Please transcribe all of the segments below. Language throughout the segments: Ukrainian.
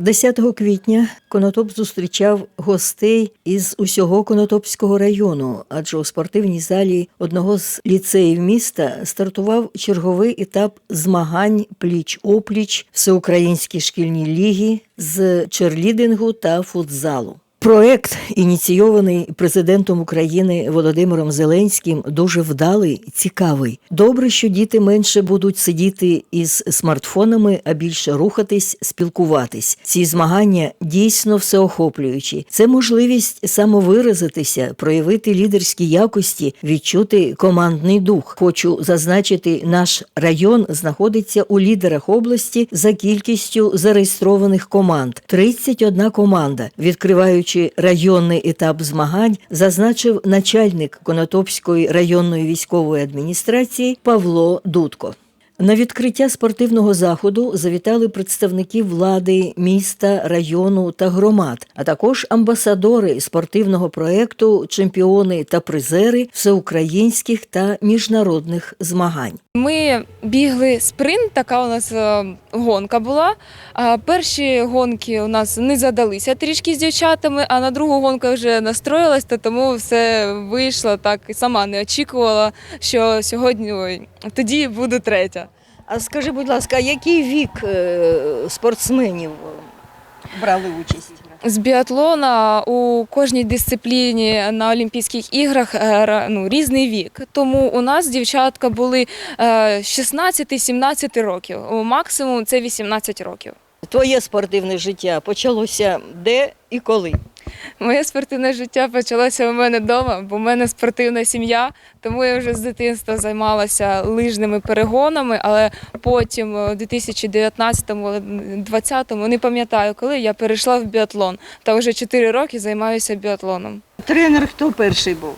10 квітня Конотоп зустрічав гостей із усього Конотопського району, адже у спортивній залі одного з ліцеїв міста стартував черговий етап змагань пліч-опліч всеукраїнській шкільній ліги з черлідингу та футзалу. Проект, ініційований президентом України Володимиром Зеленським, дуже вдалий, цікавий. Добре, що діти менше будуть сидіти із смартфонами, а більше рухатись, спілкуватись. Ці змагання дійсно всеохоплюючі. Це можливість самовиразитися, проявити лідерські якості, відчути командний дух. Хочу зазначити, наш район знаходиться у лідерах області за кількістю зареєстрованих команд. 31 команда. Відкриваючи районний етап змагань, зазначив начальник Конотопської районної військової адміністрації Павло Дудко. На відкриття спортивного заходу завітали представники влади міста, району та громад, а також амбасадори спортивного проекту, чемпіони та призери всеукраїнських та міжнародних змагань. Ми бігли спринт, така у нас е, гонка була. А перші гонки у нас не задалися трішки з дівчатами, а на другу гонку вже настроїлась, то тому все вийшло так і сама не очікувала, що сьогодні ой, тоді буду третя. А скажи, будь ласка, який вік е, спортсменів брали участь? З біатлона у кожній дисципліні на Олімпійських іграх е, ну, різний вік. Тому у нас дівчатка були е, 16-17 років. Максимум це 18 років. Твоє спортивне життя почалося де і коли? Моє спортивне життя почалося у мене вдома, бо в мене спортивна сім'я, тому я вже з дитинства займалася лижними перегонами, але потім у 2019-2020, не пам'ятаю, коли я перейшла в біатлон. Та вже 4 роки займаюся біатлоном. Тренер хто перший був?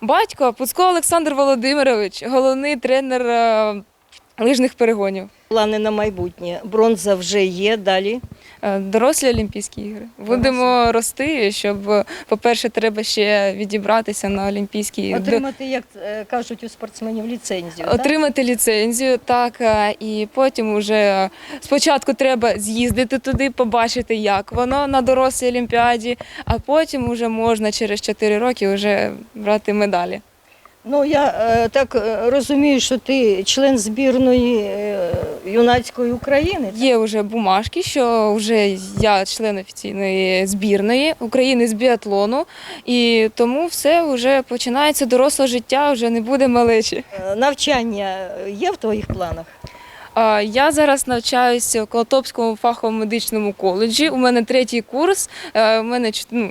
Батько Пуцко Олександр Володимирович, головний тренер е, лижних перегонів. Плани на майбутнє. Бронза вже є далі. Е, Дорослі Олімпійські ігри. Будемо рости, щоб, по-перше, треба ще відібратися на Олімпійські ігри. Отримати, як е, кажуть у спортсменів, ліцензію. так? Отримати ліцензію, так, е, і потім уже е, спочатку треба з'їздити туди, побачити, як воно на дорослій олімпіаді, а потім вже можна через 4 роки вже брати медалі. Ну я е, так е, розумію, що ти член збірної е, юнацької України. Є вже бумажки, що вже я член офіційної збірної України з біатлону, і тому все вже починається доросле життя, вже не буде малечі. Е, Навчання є в твоїх планах? Я зараз навчаюся в Колотопському фаховому медичному коледжі. У мене третій курс. е, У мене ну,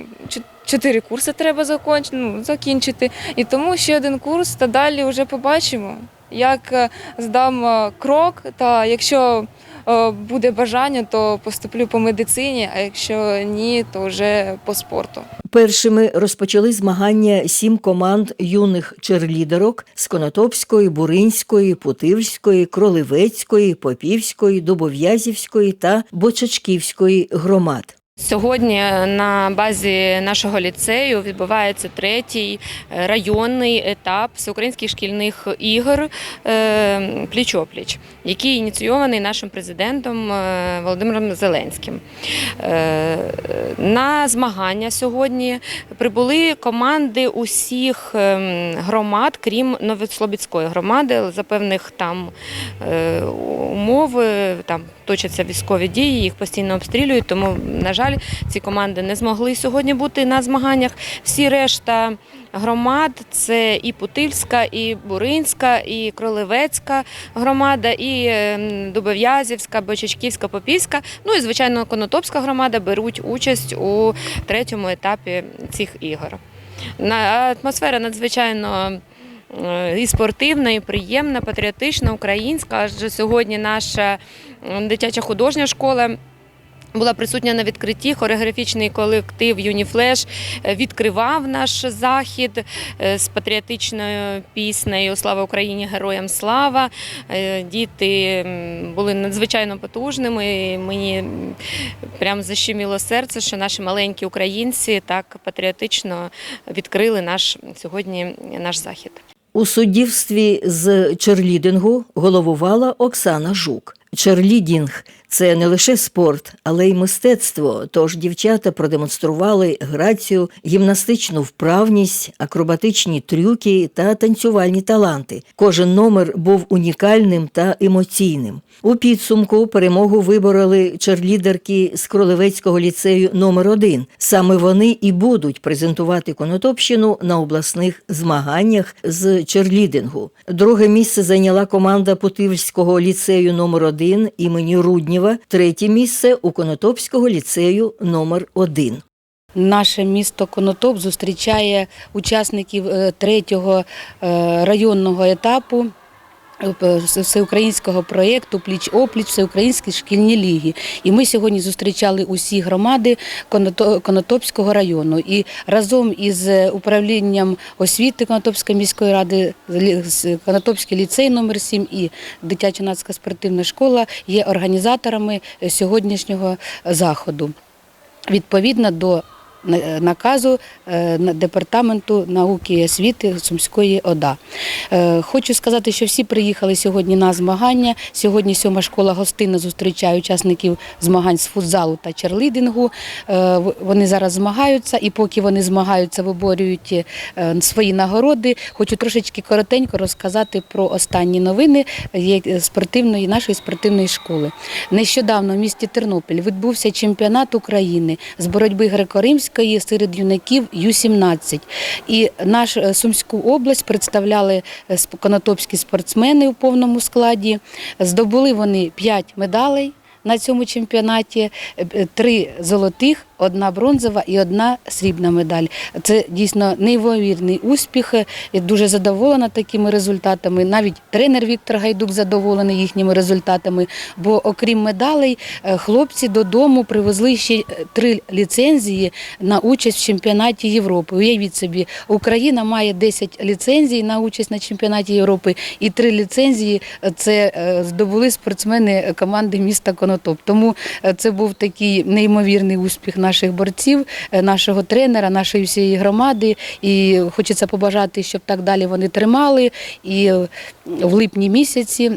чотири курси треба закінчити, ну, закінчити. І тому ще один курс, та далі вже побачимо, як е, здам е, крок. Та якщо е, буде бажання, то поступлю по медицині, а якщо ні, то вже по спорту. Першими розпочали змагання сім команд юних черлідерок з Конотопської, Буринської, Путивської, Кролевецької, Попівської, Дубов'язівської та Бочачківської громад. Сьогодні на базі нашого ліцею відбувається третій е, районний етап всеукраїнських шкільних ігор е, пліч-опліч, який ініційований нашим президентом е, Володимиром Зеленським. На змагання сьогодні прибули команди усіх ем, громад, крім Новослобідської громади, за певних там умов, там точаться військові дії, їх постійно обстрілюють. Тому, на жаль, ці команди не змогли сьогодні бути на змаганнях. Всі решта громад це і Путильська, і Буринська, і Кролевецька громада, і ем, Дубов'язівська, Бочачківська, Попівська. Ну і звичайно, Конотопська громада беруть участь у третьому етапі цих ігор. Атмосфера надзвичайно е, і спортивна, і приємна, патріотична, українська. Адже сьогодні наша дитяча художня школа. Була присутня на відкритті хореографічний колектив Юніфлеш відкривав наш захід е, з патріотичною піснею Слава Україні! Героям слава. Е, Діти були надзвичайно потужними. і Мені прям защеміло серце, що наші маленькі українці так патріотично відкрили наш сьогодні наш захід. У суддівстві з черлідингу головувала Оксана Жук. Черлідінг це не лише спорт, але й мистецтво. Тож дівчата продемонстрували грацію, гімнастичну вправність, акробатичні трюки та танцювальні таланти. Кожен номер був унікальним та емоційним. У підсумку перемогу вибороли черлідерки з Кролевецького ліцею номер 1 Саме вони і будуть презентувати Конотопщину на обласних змаганнях з черлідингу. Друге місце зайняла команда Путивльського ліцею номер 1 імені Руднєва, третє місце у Конотопського ліцею номер 1 Наше місто Конотоп зустрічає учасників е, третього е, районного етапу. Е, Всеукраїнського проєкту Пліч опліч Всеукраїнські шкільні ліги. І ми сьогодні зустрічали усі громади Коното- Конотопського району. І разом із управлінням освіти Конотопської міської ради, Конотопський ліцей номер 7 і дитяча нацька спортивна школа є організаторами сьогоднішнього заходу відповідно до наказу е, департаменту науки і освіти Сумської ОДА. Е, Хочу сказати, що всі приїхали сьогодні на змагання. Сьогодні сьома школа гостинно зустрічає учасників змагань з футзалу та черлидингу. Е, Вони зараз змагаються, і поки вони змагаються, виборюють е, свої нагороди. Хочу трошечки коротенько розказати про останні новини е, спортивної нашої спортивної школи. Нещодавно в місті Тернопіль відбувся чемпіонат України з боротьби греко-римської серед юнаків Ю-17. І нашу е, Сумську область представляли е, конотопські спортсмени у повному складі. Здобули вони 5 медалей. На цьому чемпіонаті Е, е, три золотих, одна бронзова і одна срібна медаль. Це дійсно неймовірний успіх. Я дуже задоволена такими результатами. Навіть тренер Віктор Гайдук задоволений їхніми результатами. Бо окрім медалей, е, хлопці додому привезли ще е, три ліцензії на участь в чемпіонаті Європи. Уявіть собі, Україна має 10 ліцензій на участь на чемпіонаті Європи, і три ліцензії е, це е, здобули спортсмени команди міста Конотоп. Тому е, це був такий неймовірний успіх наших борців, е, нашого тренера, нашої всієї громади. І хочеться побажати, щоб так далі вони тримали. І е, в липні місяці.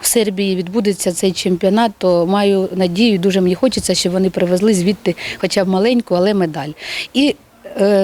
В Сербії відбудеться цей чемпіонат, то маю надію, дуже мені хочеться, щоб вони привезли звідти хоча б маленьку, але медаль. І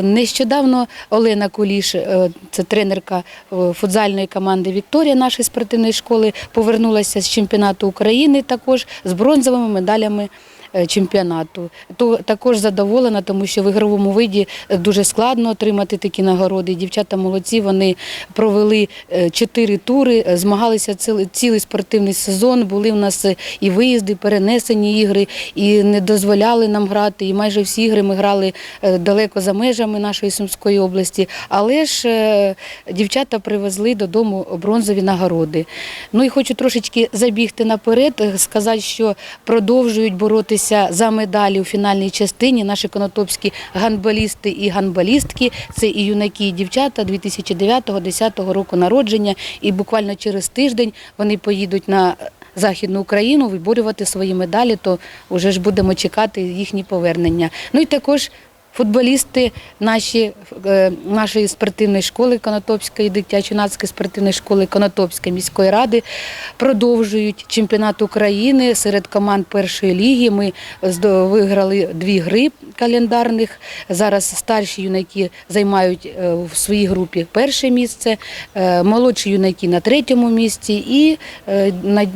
нещодавно Олена Куліш, е, це тренерка е, футзальної команди Вікторія нашої спортивної школи, повернулася з чемпіонату України також з бронзовими медалями. Е, Чемпіонату то також задоволена, тому що в ігровому виді е, дуже складно отримати такі нагороди. Дівчата молодці. Вони провели е, чотири тури, змагалися цілий, спортивний сезон. Були в нас і виїзди, перенесені ігри, і не дозволяли нам грати. І майже всі ігри ми грали далеко за межами нашої Сумської області. Але ж дівчата привезли додому бронзові нагороди. Ну і хочу трошечки забігти наперед, сказати, що продовжують боротися за медалі у фінальній частині наші конотопські ганболісти і ганбалістки Це і юнаки, і дівчата 2009-2010 року народження. І буквально через тиждень вони поїдуть на Західну Україну виборювати свої медалі, то вже ж будемо чекати їхні повернення. Ну і також Футболісти наші, е, нашої спортивної школи Конотопської дитячо-нацької спортивної школи Конотопської міської ради продовжують чемпіонат України серед команд першої ліги. Ми виграли дві гри календарних. Зараз старші юнаки займають е, в своїй групі перше місце, е, молодші юнаки на третьому місці. І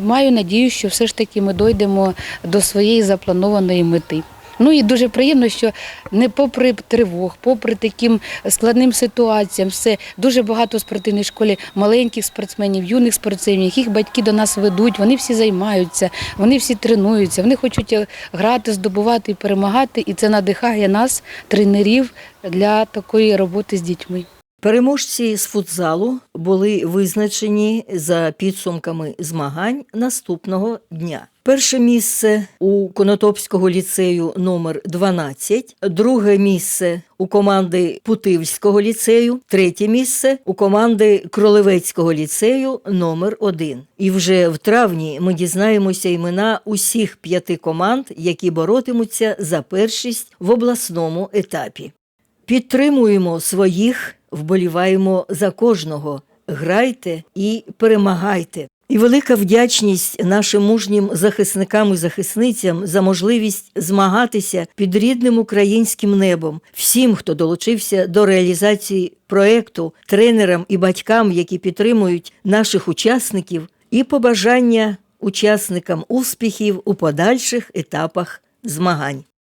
маю надію, що все ж таки ми дійдемо до своєї запланованої мети. Ну і дуже приємно, що не попри тривог, попри таким складним ситуаціям, все дуже багато в спортивній школі маленьких спортсменів, юних спортсменів, їх батьки до нас ведуть. Вони всі займаються, вони всі тренуються, вони хочуть е, грати, здобувати і перемагати. І це надихає нас, тренерів, для такої роботи з дітьми. Переможці з футзалу були визначені за підсумками змагань наступного дня. Перше місце у Конотопського ліцею номер 12, друге місце у команди Путивльського ліцею, третє місце у команди Кролевецького ліцею номер 1. І вже в травні ми дізнаємося імена усіх п'яти команд, які боротимуться за першість в обласному етапі. Підтримуємо своїх, вболіваємо за кожного. Грайте і перемагайте. І велика вдячність нашим мужнім захисникам і захисницям за можливість змагатися під рідним українським небом, всім, хто долучився до реалізації проекту, тренерам і батькам, які підтримують наших учасників, і побажання учасникам успіхів у подальших етапах змагань.